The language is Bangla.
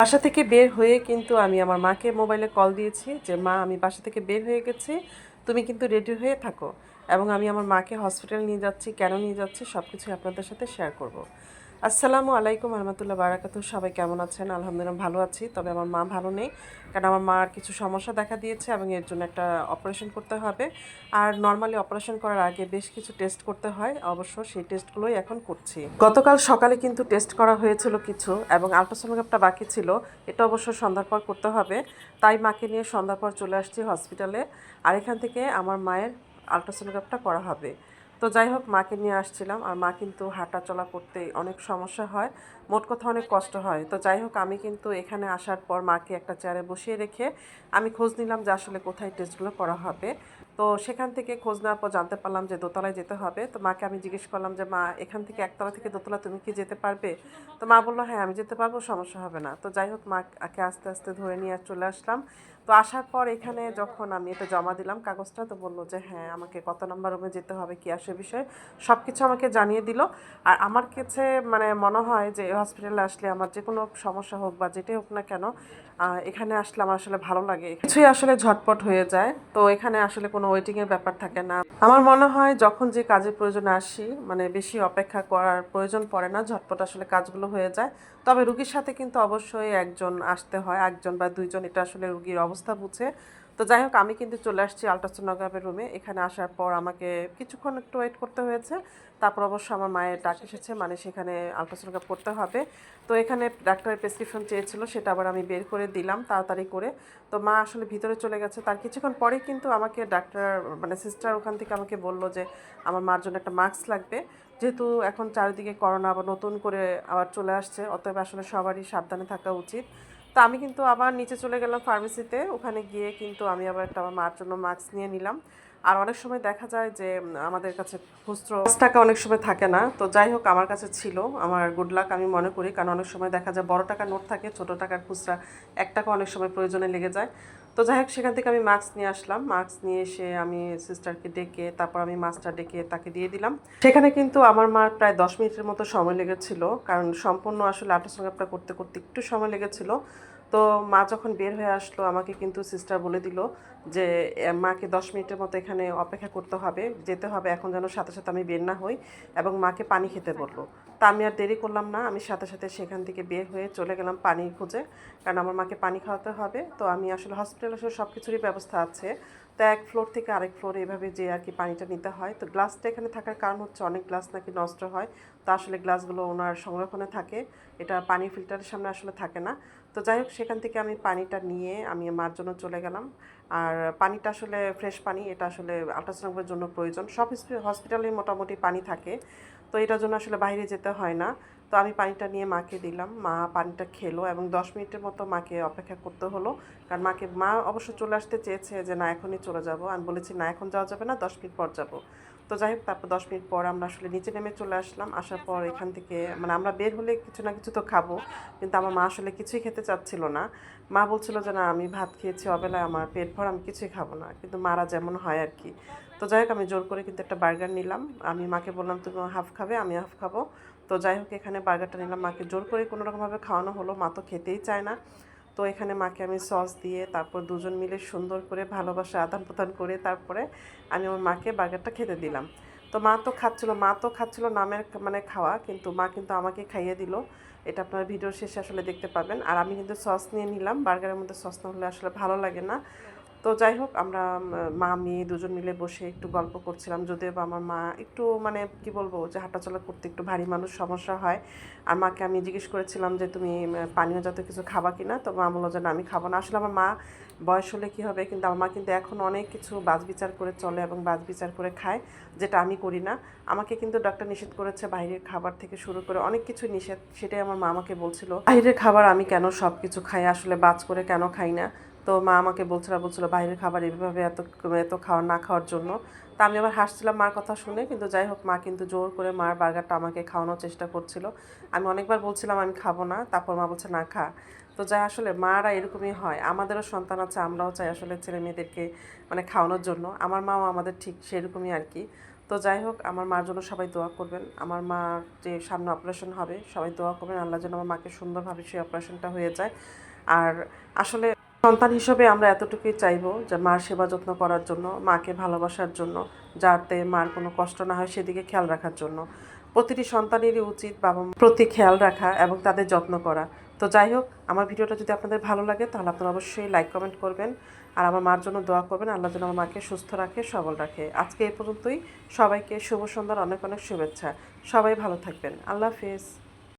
বাসা থেকে বের হয়ে কিন্তু আমি আমার মাকে মোবাইলে কল দিয়েছি যে, মা, আমি বাসা থেকে বের হয়ে গেছি, তুমি কিন্তু রেডি হয়ে থাকো। এবং আমি আমার মাকে হসপিটাল নিয়ে যাচ্ছি, কেন নিয়ে যাচ্ছি সব কিছু আপনাদের সাথে শেয়ার করব। আসসালামু আলাইকুম রহমতুল্লাহ বারাকাতু। সবাই কেমন আছেন? আলহামদুলিল্লাহ ভালো আছি, তবে আমার মা ভালো নেই, কারণ আমার মার কিছু সমস্যা দেখা দিয়েছে এবং এর জন্য একটা অপারেশন করতে হবে। আর নর্মালি অপারেশন করার আগে বেশ কিছু টেস্ট করতে হয়, অবশ্য সেই টেস্টগুলোই এখন করছি। গতকাল সকালে কিন্তু টেস্ট করা হয়েছিল কিছু এবং আলট্রাসোনোগ্রাফটা বাকি ছিল, এটা অবশ্য সন্ধ্যার পর করতে হবে। তাই মাকে নিয়ে সন্ধ্যার পর চলে আসছি হসপিটালে আর এখান থেকে আমার মায়ের আলট্রাসোনোগ্রাফটা করা হবে। তো যাই হোক, মাকে নিয়ে আসছিলাম। আর মা কিন্তু হাঁটা চলা করতে অনেক সমস্যা হয়। মোট কথা অনেক কষ্ট হয়। তো যাই হোক, আমি কিন্তু এখানে আসার পর মাকে একটা চেয়ারে বসিয়ে রেখে আমি খোঁজ নিলাম যে আসলে কোথায় টেস্টগুলো করা হবে। তো সেখান থেকে খোঁজ নেওয়ার পর জানতে পারলাম যে দোতলায় যেতে হবে। তো মাকে আমি জিজ্ঞেস করলাম যে, মা, এখান থেকে একতলা থেকে দোতলা তুমি কি যেতে পারবে? তো মা বলল হ্যাঁ আমি যেতে পারব, সমস্যা হবে না। তো যাই হোক, মাকে আস্তে আস্তে ধরে নিয়ে আর চলে আসলাম। তো আসার পর এখানে যখন আমি এটা জমা দিলাম কাগজটা, তো বলল যে হ্যাঁ আমাকে কত নাম্বার রুমে যেতে হবে, কি আসে বিষয়ে? সব কিছু আমাকে জানিয়ে দিল। আর আমার কাছে মানে মনে হয় যে হসপিটালে আসলে আমার যে কোনো সমস্যা হোক বা যেটাই হোক না কেন এখানে আসলে আমার আসলে ভালো লাগে। কিছুই আসলে ঝটপট হয়ে যায়। তো এখানে আসলে কোনো ওয়েটিংয়ের ব্যাপার থাকে না। আমার মনে হয় যখন যে কাজের প্রয়োজন আসি মানে বেশি অপেক্ষা করার প্রয়োজন পড়ে না, ঝটপট আসলে কাজগুলো হয়ে যায়। তবে রুগীর সাথে কিন্তু অবশ্যই একজন আসতে হয়, একজন বা দুইজন, এটা আসলে রুগীর অবস্থা বুঝে। তো যাই হোক, আমি কিন্তু চলে আসছি আলট্রাসোনোগ্রাফের রুমে। এখানে আসার পর আমাকে কিছুক্ষণ একটু ওয়েট করতে হয়েছে। তারপর অবশ্য আমার মায়ের ডাক এসেছে মানে সেখানে আলট্রাসোনোগ্রাফ করতে হবে। তো এখানে ডাক্তারের প্রেসক্রিপশন চেয়েছিল, সেটা আবার আমি বের করে দিলাম তাড়াতাড়ি করে। তো মা আসলে ভিতরে চলে গেছে। তার কিছুক্ষণ পরে কিন্তু আমাকে ডাক্তার মানে সিস্টার ওখান থেকে আমাকে বলল যে, আমার মার জন্য একটা মাস্ক লাগবে। যেহেতু এখন চারিদিকে করোনা আবার নতুন করে আবার চলে আসছে, অতএব আসলে সবারই সাবধানে থাকা উচিত। তো আমি কিন্তু আবার নিচে চলে গেলাম ফার্মেসিতে ওখানে গিয়ে কিন্তু আমি আবার একটা আমার মার জন্য মাস্ক নিয়ে নিলাম। আর অনেক সময় দেখা যায় যে আমাদের কাছে খুচরো টাকা অনেক সময় থাকে না। তো যাই হোক, আমার কাছে ছিল। আমার গুড লাক আমি মনে করি, কারণ অনেক সময় দেখা যায় বড় টাকার নোট থাকে, ছোট টাকার খুচরা এক টাকা অনেক সময় প্রয়োজনে লেগে যায়। তো যাই হোক, সেখান থেকে আমি মাস্ক নিয়ে আসলাম। মাস্ক নিয়ে এসে আমি সিস্টারকে ডেকে, তারপর আমি মাস্কটা ডেকে তাকে দিয়ে দিলাম। সেখানে কিন্তু আমার মার প্রায় দশ মিনিটের মতো সময় লেগেছিল, কারণ সম্পূর্ণ আসলে আল্ট্রাসোনোগ্রাফটা করতে করতে একটু সময় লেগেছিল। তো মা যখন বের হয়ে আসলো, আমাকে কিন্তু সিস্টার বলে দিল যে মাকে দশ মিনিটের মতো এখানে অপেক্ষা করতে হবে, যেতে হবে এখন যেন সাথে সাথে আমি বের না হই এবং মাকে পানি খেতে বলল। তা আমি আর দেরি করলাম না, আমি সাথে সাথে সেখান থেকে বের হয়ে চলে গেলাম পানি খুঁজে, কারণ আমার মাকে পানি খাওয়াতে হবে। তো আমি আসলে হসপিটালে আসলে সব কিছুরই ব্যবস্থা আছে। তো এক ফ্লোর থেকে আরেক ফ্লোরে এভাবে যে আর কি পানিটা নিতে হয়। তো গ্লাসটা এখানে থাকার কারণ হচ্ছে অনেক গ্লাস নাকি নষ্ট হয়। তো আসলে গ্লাসগুলো ওনার সংরক্ষণে থাকে। এটা পানি ফিল্টারের সামনে আসলে থাকে না। তো যাই হোক, সেখান থেকে আমি পানিটা নিয়ে আমি মার জন্য চলে গেলাম। আর পানিটা আসলে ফ্রেশ পানি, এটা আসলে আল্ট্রাসাউন্ডের জন্য প্রয়োজন। সব হসপিটালে মোটামুটি পানি থাকে, তো এটার জন্য আসলে বাইরে যেতে হয় না। তো আমি পানিটা নিয়ে মাকে দিলাম। মা পানিটা খেলো এবং দশ মিনিটের মতো মাকে অপেক্ষা করতে হলো। কারণ মাকে, মা অবশ্য চলে আসতে চেয়েছে যে, না, এখনই চলে যাব। আমি বলেছি, না, এখন যাওয়া যাবে না, দশ মিনিট পর যাব। তো যাই হোক, তারপর দশ মিনিট পর আমরা আসলে নিচে নেমে চলে আসলাম। আসার পর এখান থেকে মানে আমরা বের হলে কিছু না কিছু তো খাব। কিন্তু আমার মা আসলে কিছুই খেতে চাচ্ছিল না। মা বলছিল যে, না, আমি ভাত খেয়েছি, অবেলায় আমার পেট ভর, আমি কিছুই খাব না। কিন্তু মারা যেমন হয় আর কি। তো যাই হোক, আমি জোর করে কিন্তু একটা বার্গার নিলাম। আমি মাকে বললাম, তুমি হাফ খাবে, আমি হাফ খাব। তো যাই হোক, এখানে বার্গারটা নিলাম। মাকে জোর করে কোনো রকমভাবে খাওয়ানো হলো। মা তো খেতেই চায় না। তো এখানে মাকে আমি সস দিয়ে তারপর দুজন মিলে সুন্দর করে ভালোবাসা, আদান প্রদান করে তারপরে আমি আমার মাকে বার্গারটা খেতে দিলাম। তো মা তো খাচ্ছিলো, মা তো খাচ্ছিলো নামের মানে খাওয়া, কিন্তু মা কিন্তু আমাকে খাইয়ে দিল। এটা আপনার ভিডিওর শেষে আসলে দেখতে পাবেন। আর আমি কিন্তু সস নিয়ে নিলাম, বার্গারের মধ্যে সস না হলে আসলে ভালো লাগে না। তো যাই হোক, আমরা মা, মেয়ে দুজন মিলে বসে একটু গল্প করছিলাম। যদিও বা আমার মা একটু মানে কি বলব, যে হাঁটাচলা করতে একটু ভারী মানুষ সমস্যা হয়। আর মাকে আমি জিজ্ঞেস করেছিলাম যে, তুমি পানীয় জাতীয় কিছু খাবা কি না তো মা বলল যে, না, আমি খাব না। আসলে আমার মা বয়স হলে কী হবে, কিন্তু আমার মা কিন্তু এখন অনেক কিছু বাজ বিচার করে চলে এবং বাজ বিচার করে খায়, যেটা আমি করি না। আমাকে কিন্তু ডাক্তার নিষেধ করেছে বাইরের খাবার থেকে শুরু করে অনেক কিছু নিষেধ, সেটাই আমার মা আমাকে বলছিল। বাইরের খাবার আমি কেন সব কিছু খাই? আসলে বাজ করে কেন খাই না? তো মা আমাকে বলছিল বলছিল, বাইরের খাবার এভাবে এত এত খাওয়া না খাওয়ার জন্য। তা আমি আবার হাসছিলাম মার কথা শুনে, কিন্তু যাই হোক, মা কিন্তু জোর করে মার বার্গারটা আমাকে খাওয়ানোর চেষ্টা করছিল। আমি অনেকবার বলছিলাম, আমি খাব না। তারপর মা বলছে, না, খা। তো যাই, আসলে মারা এরকমই হয়। আমাদেরও সন্তান আছে, আমরাও চাই আসলে ছেলে মেয়েদেরকে মানে খাওয়ানোর জন্য। আমার মাও আমাদের ঠিক সেরকমই আর কি। তো যাই হোক, আমার মার জন্য সবাই দোয়া করবেন। আমার মার যে সামনে অপারেশন হবে, সবাই দোয়া করবেন। আল্লাহ যেন আমার মাকে সুন্দরভাবে সেই অপারেশনটা হয়ে যায়। আর আসলে সন্তান হিসেবে আমরা এতটুকুই চাইব যে মার সেবা যত্ন করার জন্য, মাকে ভালোবাসার জন্য, যাতে মার কোনো কষ্ট না হয় সেদিকে খেয়াল রাখার জন্য। প্রতিটি সন্তানেরই উচিত বাবা প্রতি খেয়াল রাখা এবং তাদের যত্ন করা। তো যাই হোক, আমার ভিডিওটা যদি আপনাদের ভালো লাগে, তাহলে আপনারা অবশ্যই লাইক কমেন্ট করবেন। আর আমার মার জন্য দোয়া করবেন, আল্লাহ যেন আমার মাকে সুস্থ রাখে, সবল রাখে। আজকে এই পর্যন্তই। সবাইকে শুভ সন্ধ্যার অনেক অনেক শুভেচ্ছা। সবাই ভালো থাকবেন। আল্লাহ হাফিজ।